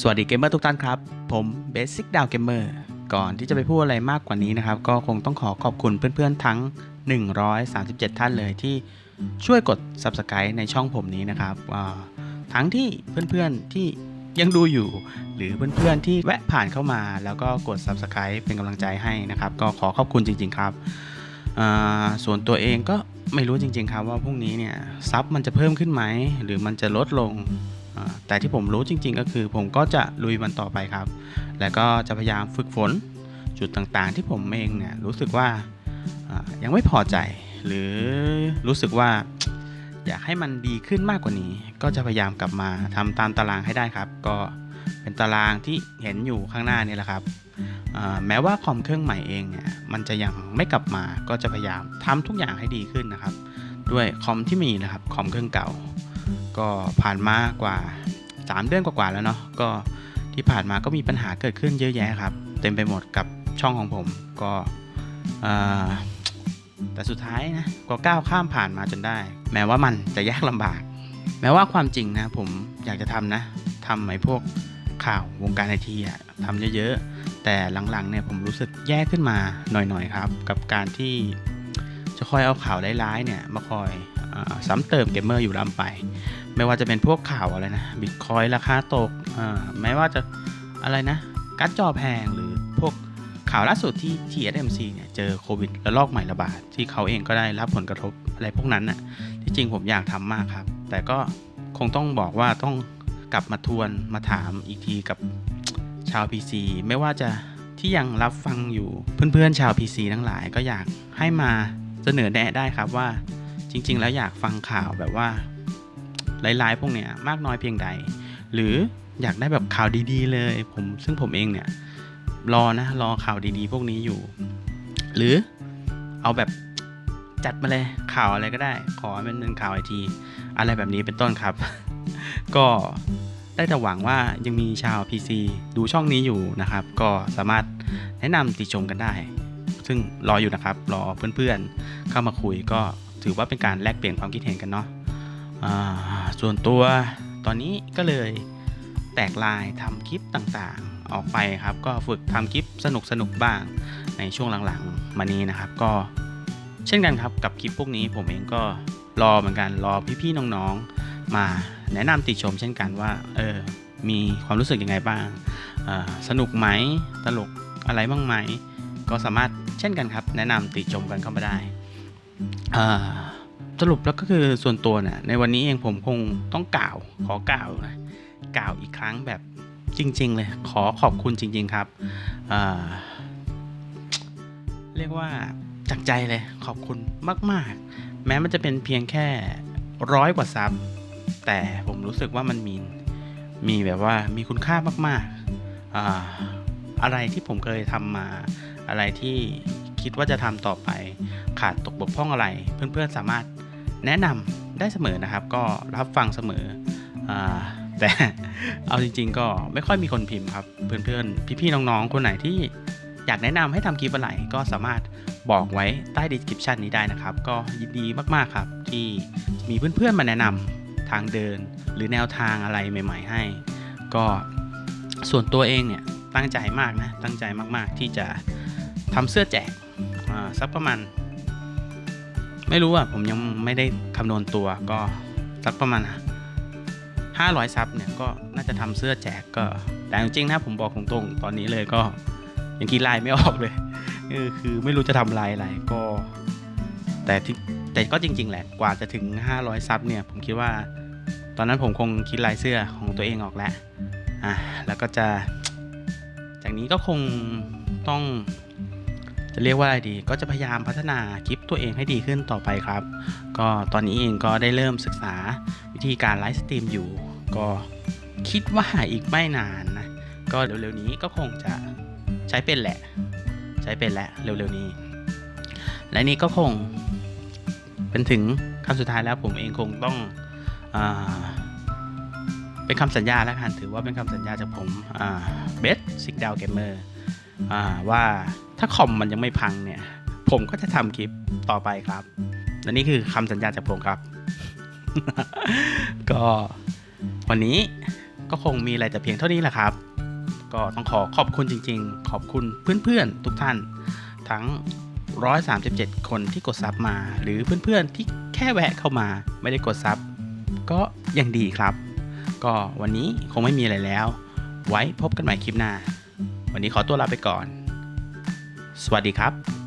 สวัสดีเกมเมอร์ทุกท่านครับ ผม Basic d o w n Gamer ก่อนที่จะไปพูดอะไรมากกว่านี้นะครับ ก็คงต้องขอขอบคุณเพื่อนๆทั้ง 137 ท่านเลยที่ช่วยกด Subscribe ในช่องผมนี้นะครับทั้งที่เพื่อนๆที่ยังดูอยู่ หรือเพื่อนๆที่แวะผ่านเข้ามา แล้วก็กด Subscribe เป็นกำลังใจให้นะครับ ก็ขอขอบคุณจริง ๆ ครับส่วนตัวเองก็ไม่รู้จริง ๆ ครับว่าพรุ่งนี้เนี่ยซับมันจะเพิ่มขึ้นไหมหรือมันจะลดลง แต่ที่ผมรู้จริง ๆ ก็คือ ผมก็จะลุยมันต่อไปครับ แล้วก็จะพยายามฝึกฝนจุดต่างๆ ที่ผมเองเนี่ยรู้สึกว่ายังไม่พอใจ หรือรู้สึกว่าอยากให้มันดีขึ้นมากกว่านี้ ก็จะพยายามกลับมาทำตามตารางให้ได้ครับ ก็เป็นตารางที่เห็นอยู่ข้างหน้านี่แหละครับแม้ว่าคอมเครื่องใหม่เองเนี่ยมันจะยังไม่กลับมาก็จะพยายามทำทุกอย่างให้ดีขึ้นนะครับ ด้วยคอมที่มีนะครับคอมเครื่องเก่า ก็ผ่านมากว่า 3 เดือนกว่าๆแล้วเนาะก็ที่ผ่านมาก็มีปัญหาเกิดขึ้นเยอะแยะครับ เต็มไปหมดกับช่องของผมก็แต่สุดท้ายนะก็ก้าวข้ามผ่านมาจนได้ แม้ว่ามันจะยากลำบาก แม้ว่าความจริงนะผมอยากจะทำนะทำไอ้พวกข่าววงการไอทีอะทำเยอะๆ แต่หลังๆเนี่ยผมรู้สึกแย่ขึ้นมาหน่อยๆครับ กับการที่จะคอยเอาข่าวร้ายๆเนี่ยมาคอย ซ้ำเติมเกมเมอร์อยู่ลำไป ไม่ว่าจะเป็นพวกข่าวอะไรนะบิตคอยราคาตกแม้ว่าจะอะไรนะการ์ดจอแพงหรือพวกข่าวล่าสุดที่ TSMC เนี่ยเจอโควิดระลอกใหม่ระบาด ที่เขาเองก็ได้รับผลกระทบอะไรพวกนั้นน่ะที่จริงผมอยากทำมากครับ แต่ก็คงต้องบอกว่าต้องกลับมาทวนมาถามอีกทีกับชาว PC ไม่ว่าจะที่ยังรับฟังอยู่เพื่อนๆชาว PC ทั้งหลายก็อยากให้มาเสนอแนะได้ครับว่า จริง ๆ แล้วอยากฟังข่าวแบบว่าหลายๆพวกเนี้ยมากน้อยเพียงใด หรืออยากได้แบบข่าวดีๆ เลยผมซึ่งผมเองเนี่ยรอนะรอข่าวดีๆ พวกนี้อยู่ หรือเอาแบบจัดมาเลยข่าวอะไรก็ได้ ขอให้มันเป็นข่าวไอที อะไรแบบนี้เป็นต้นครับ ก็ได้แต่หวังว่ายังมีชาว PC ดูช่องนี้อยู่นะครับ ก็สามารถแนะนำติชมกันได้ ซึ่งรออยู่นะครับ รอเพื่อนๆ เข้ามาคุยก็ ถือว่าเป็นการแลกเปลี่ยนความคิดเห็นกันเนาะส่วนตัวตอนนี้ก็เลยแตกลายทำคลิปต่างๆออกไปครับ ก็ฝึกทำคลิปสนุกๆบ้างในช่วงหลังๆมานี้นะครับ ก็เช่นกันครับกับคลิปพวกนี้ผมเองก็รอเหมือนกันรอพี่ๆน้องๆ มาแนะนำติชม เช่นกันว่าเออมีความรู้สึกยังไงบ้างสนุกไหมตลกอะไรบ้างไหม ก็สามารถเช่นกันครับ แนะนำติชมกันเข้ามาได้ สรุปแล้วก็คือส่วนตัวเนี่ยในวันนี้เองผมคงต้องกล่าว ขอกล่าวนะกล่าวอีกครั้งแบบจริง ๆ เลย ขอขอบคุณจริง ๆ ครับเรียกว่าจากใจเลยขอบคุณมาก ๆ แม้มันจะเป็นเพียงแค่ร้อยกว่าซับแต่ผมรู้สึกว่ามันมีมีแบบว่ามีคุณค่ามากๆออะไรที่ผมเคยทำมาอะไรที่ คิดว่าจะทำต่อไป ขาดตกบกพร่องอะไร เพื่อนๆสามารถแนะนำได้เสมอนะครับ ก็รับฟังเสมออแต่เอาจริง ๆ ก็ไม่ค่อยมีคนพิมพ์ครับ เพื่อนๆ พี่ๆ น้องๆ คนไหนที่อยากแนะนำให้ทำคลิปอะไรก็สามารถบอกไว้ใต้ description นี้ได้นะครับ ก็ยินดีมากๆครับ ที่มีเพื่อนๆ มาแนะนำทางเดิน หรือแนวทางอะไรใหม่ ๆ ให้ ก็ส่วนตัวเองเนี่ยตั้งใจมากนะ ตั้งใจมากๆที่จะ ทำเสื้อแจกสักประมาณ ไม่รู้อะผมยังไม่ได้คำนวณตัวก็สักประมาณ 500ซับเนี่ยก็น่าจะทำเสื้อแจกก็แต่จริงๆนะผมบอกตรงๆตอนนี้เลยก็ยังคิดลายไม่ออกเลยคือไม่รู้จะทำลายอะไรก็ แต่แต่ก็จริง ๆ แหละกว่าจะถึง 500ซับเนี่ยผมคิดว่า ตอนนั้นผมคงคิดลายเสื้อของตัวเองออกแล้วอะแล้วก็จะ จากนี้ก็คงต้อง จะเรียกว่าอะไรดี ก็จะพยายามพัฒนาคลิปตัวเองให้ดีขึ้นต่อไปครับ ก็ตอนนี้เองก็ได้เริ่มศึกษาวิธีการไลฟ์สตรีมอยู่ ก็คิดว่าอีกไม่นานนะ ก็เร็วๆนี้ก็คงจะใช้เป็นแหละ ใช้เป็นแหละเร็วๆนี้ และนี่ก็คงเป็นถึงคำสุดท้ายแล้วผมเองคงต้องอเป็นคำสัญญาแล้วกันถือว่าเป็นคำสัญญาจากผมเบสซิกดาวเกมเมอร์ว่า ถ้าคอมมันยังไม่พังเนี่ย ผมก็จะทำคลิปต่อไปครับ และนี่คือคำสัญญาจากผมครับ ก็วันนี้ก็คงมีอะไรแต่เพียงเท่านี้แหละครับ ก็ต้องขอขอบคุณจริง ๆ ขอบคุณเพื่อนๆ ทุกท่าน ทั้ง 137 คนที่กดซับมา หรือเพื่อนๆที่แค่แวะเข้ามาไม่ได้กดซับก็ยังดีครับ ก็วันนี้คงไม่มีอะไรแล้ว ไว้พบกันใหม่คลิปหน้า วันนี้ขอตัวลาไปก่อน สวัสดีครับ